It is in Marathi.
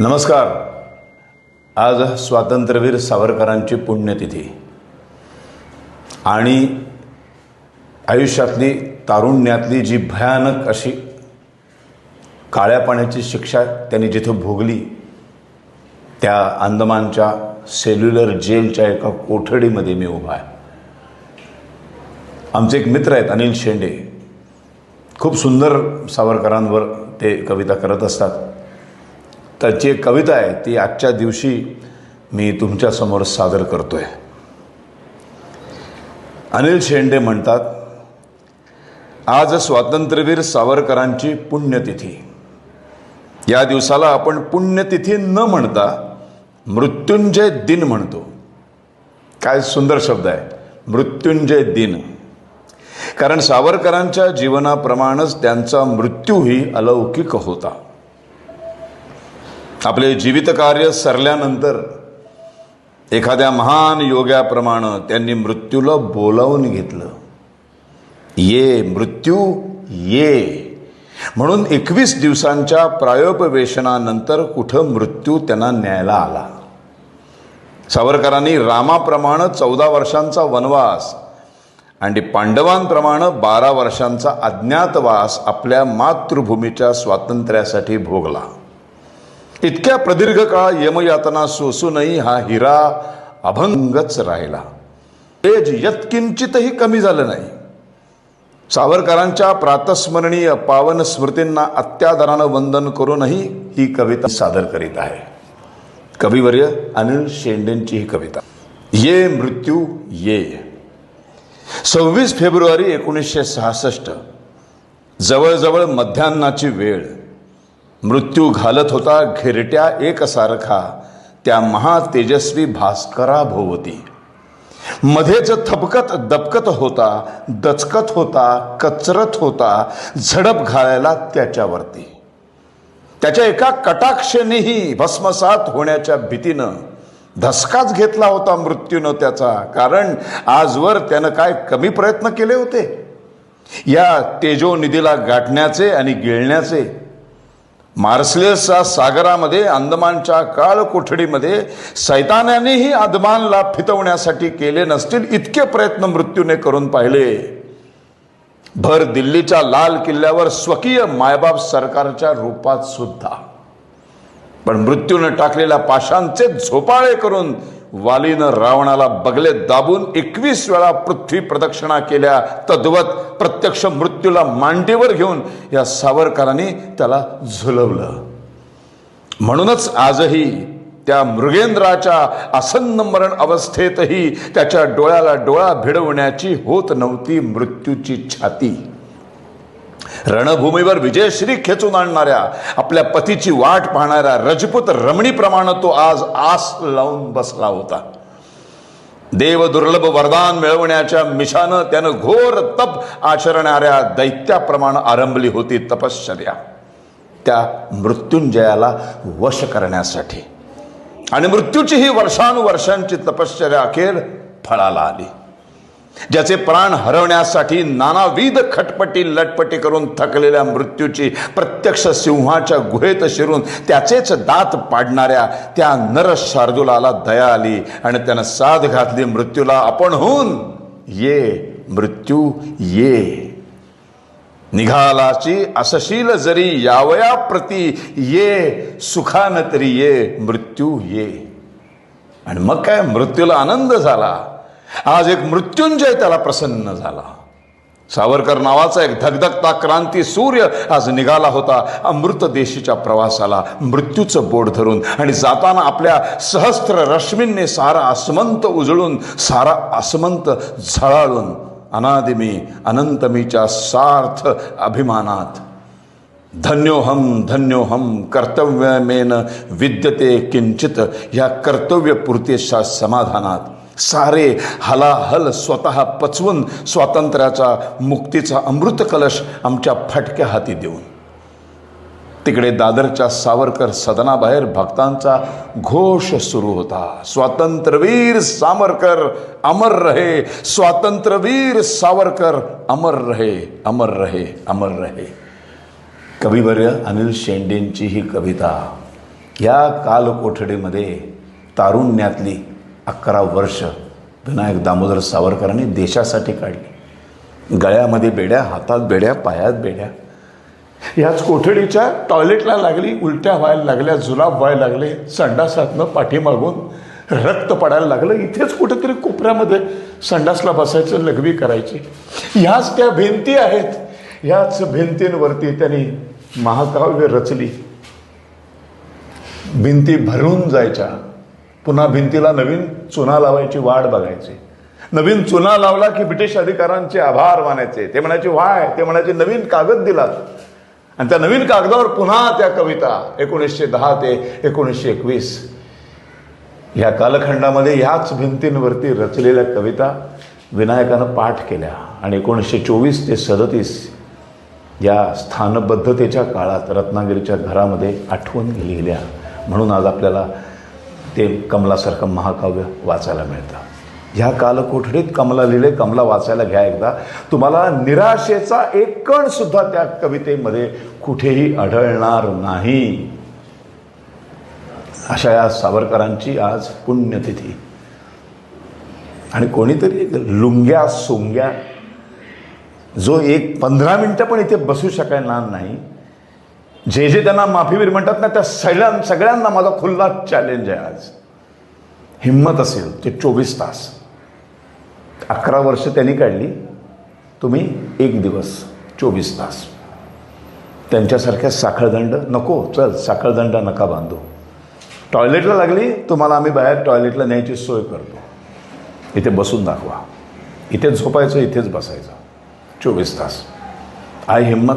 नमस्कार. आज स्वातंत्र्यवीर सावरकरांची पुण्यतिथी. आणि आयुष्यातली तारुण्यातली जी भयानक अशी काळ्या पाण्याची शिक्षा त्यांनी जिथं भोगली त्या अंदमानच्या सेल्युलर जेलच्या एका कोठडीमध्ये मी उभा आहे. आमचे एक मित्र आहेत अनिल शेंडे. खूप सुंदर सावरकरांवर ते कविता करत असतात. त्याची एक कविता आहे ती आजच्या दिवशी मी तुमच्यासमोर सादर करतोय. अनिल शेंडे म्हणतात आज स्वातंत्र्यवीर सावरकरांची पुण्यतिथी. या दिवसाला आपण पुण्यतिथी न म्हणता मृत्युंजय दिन म्हणतो. काय सुंदर शब्द आहे मृत्युंजय दिन. कारण सावरकरांच्या जीवनाप्रमाणेच त्यांचा मृत्यूही अलौकिक होता. आपले जीवितकार्य सरल्यानंतर एखाद्या महान योग्याप्रमाणे त्यांनी मृत्यूला बोलावून घेतलं. ये मृत्यू ये. म्हणून एकवीस दिवसांच्या प्रायोपवेशनानंतर कुठं मृत्यू त्यांना न्यायला आला? सावरकरांनी रामाप्रमाणे चौदा वर्षांचा वनवास आणि पांडवांप्रमाणे बारा वर्षांचा अज्ञातवास आपल्या मातृभूमीच्या स्वातंत्र्यासाठी भोगला. इतक्या प्रदीर्घ काळ यमयातना सोसूनही हा हिरा अभंगच राहिला. तेज यत्किंचितही कमी झालं नाही. सावरकरांच्या प्रातस्मरणीय पावन स्मृतींना अत्यादरानं वंदन करूनही ही कविता सादर करीत आहे. कविवर्य अनिल शेंडेंची ही कविता. ये मृत्यू ये. सव्वीस फेब्रुवारी एकोणीसशे सहासष्ट. जवळजवळ मध्यान्नाची वेळ. मृत्यू घालत होता घेरट्या एकसारखा. त्या महातेजस्वी भास्कराभोवती मध्येच थपकत दपकत होता दचकत होता कचरत होता झडप घालायला त्याच्यावरती. त्याच्या एका कटाक्षेनेही भस्मसात होण्याच्या भीतीनं धसकाच घेतला होता मृत्यूनं त्याचा कारण आजवर त्यानं काय कमी प्रयत्न केले होते? या तेजोनिधीला गाठण्याचे आणि गिळण्याचे मार्सलेसच्या सागरामध्ये अंदमानच्या काळ कोठडीमध्ये सैतान्यानेही अंदमानला फितवण्यासाठी केले नसतील इतके प्रयत्न मृत्यूने करून पाहिले. भर दिल्लीच्या लाल किल्ल्यावर स्वकीय मायबाप सरकारच्या रूपात सुद्धा. पण मृत्यूनं टाकलेल्या पाशांचे झोपाळे करून वालीनं रावणाला बगले दाबून एकवीस वेळा पृथ्वी प्रदक्षिणा केल्या. तद्वत प्रत्यक्ष मृत्यूला मांडीवर घेऊन या सावरकरांनी त्याला झुलवलं. म्हणूनच आजही त्या मृगेंद्राच्या आसन्न मरण अवस्थेतही त्याच्या डोळ्याला डोळा भिडवण्याची होत नव्हती मृत्यूची छाती. रणभूमीवर विजयश्री खेचून आणणाऱ्या आपल्या पतीची वाट पाहणाऱ्या रजपूत रमणीप्रमाणे तो आज आस लावून बसला होता. देव दुर्लभ वरदान मिळवण्याच्या मिशानं त्यानं घोर तप आचरणाऱ्या दैत्याप्रमाणे आरंभली होती तपश्चर्या. त्या मृत्युंजयाला वश करण्यासाठी. आणि मृत्यूची ही वर्षानुवर्षांची तपश्चर्या अखेर फळाला आली. ज्याचे प्राण हरवण्यासाठी नानाविध खटपटी लटपटी करून थकलेल्या मृत्यूची प्रत्यक्ष सिंहाच्या गुहेत शिरून त्याचेच दात पाडणाऱ्या त्या नर शार्दुलाला दया आली आणि त्यानं साध घातली मृत्यूला. आपण होऊन ये मृत्यू ये. निघालाची असशील जरी यावया प्रती ये सुखान तरी ये मृत्यू ये. आणि मग काय? मृत्यूला आनंद झाला. आज एक मृत्युंजय त्याला प्रसन्न झाला. सावरकर नावाचा एक धगधगता क्रांती सूर्य आज निघाला होता. अमृत देशीच्या प्रवासाला मृत्यूचं बोट धरून आणि जाताना आपल्या सहस्त्र रश्मींनी सारा आसमंत उजळून सारा आसमंत झळाळून अनादिमी अनंतमीच्या सार्थ अभिमानात धन्योहम धन्योहम कर्तव्यमेन विद्यते किंचित ह्या कर्तव्यपूर्तीच्या समाधानात सारे हलाहल स्वतः पचवून स्वातंत्र्याचा मुक्तीचा अमृत कलश आमच्या फटक्या हाती देऊन. तिकडे दादरच्या सावरकर सदनाबाहेर भक्तांचा घोष सुरू होता. स्वातंत्र्यवीर सावरकर अमर रहे स्वातंत्र्यवीर सावरकर अमर रहे अमर रहे अमर रहे. कविवर्य अनिल शेंडेंची ही कविता या कालकोठडीमध्ये तारुण्यातली अकरा वर्ष विनायक दामोदर सावरकरांनी देशासाठी काढली. गळ्यामध्ये बेड्या हातात बेड्या पायात बेड्या. ह्याच कोठडीच्या टॉयलेटला लागली उलट्या व्हायला लागल्या जुलाब व्हायला लागले संडासातनं पाठीमागून रक्त पडायला लागलं. इथेच कुठेतरी कोपऱ्यामध्ये संडासला बसायचं लघवी करायची. ह्याच त्या भिंती आहेत. ह्याच भिंतींवरती त्यांनी महाकाव्य रचली. भिंती भरून जायच्या. पुन्हा भिंतीला नवीन चुना लावायची वाट बघायची. नवीन चुना लावला की ब्रिटिश अधिकाऱ्यांचे आभार मानायचे. ते म्हणायचे वाय ते म्हणायचे नवीन कागद दिलात. आणि त्या नवीन कागदावर पुन्हा त्या कविता एकोणीसशे दहा ते एकोणीसशे एकवीस. ह्या कालखंडामध्ये ह्याच भिंतींवरती रचलेल्या कविता विनायकानं पाठ केल्या. आणि एकोणीसशे चोवीस ते सदतीस या स्थानबद्धतेच्या काळात रत्नागिरीच्या घरामध्ये आठवण गेलेल्या म्हणून आज आपल्याला ते कमलासारखं महाकाव्य वाचायला मिळतं. ह्या कालकोठडीत कमला लिहिले कमला वाचायला घ्या एकदा. तुम्हाला निराशेचा एक कण सुद्धा त्या कवितेमध्ये कुठेही आढळणार नाही. अशा या सावरकरांची आज पुण्यतिथी. आणि कोणीतरी लुंग्या सोंग्या जो एक पंधरा मिनटं पण इथे बसू शकणार नाही जे जे त्यांना माफीवीर म्हणतात ना त्या सगळ्यां सगळ्यांना माझा खुल्ला चॅलेंज आहे आज. हिंमत असेल ते चोवीस तास. अकरा वर्ष त्यांनी काढली. तुम्ही एक दिवस चोवीस तास. त्यांच्यासारख्या साखळदंड नको चल साखळदंड नका बांधू. टॉयलेटला लागली तुम्हाला आम्ही बाहेर टॉयलेटला न्यायची सोय करतो. इथे बसून दाखवा. इथेच झोपायचं इथेच बसायचं. चोवीस तास. आहे हिंमत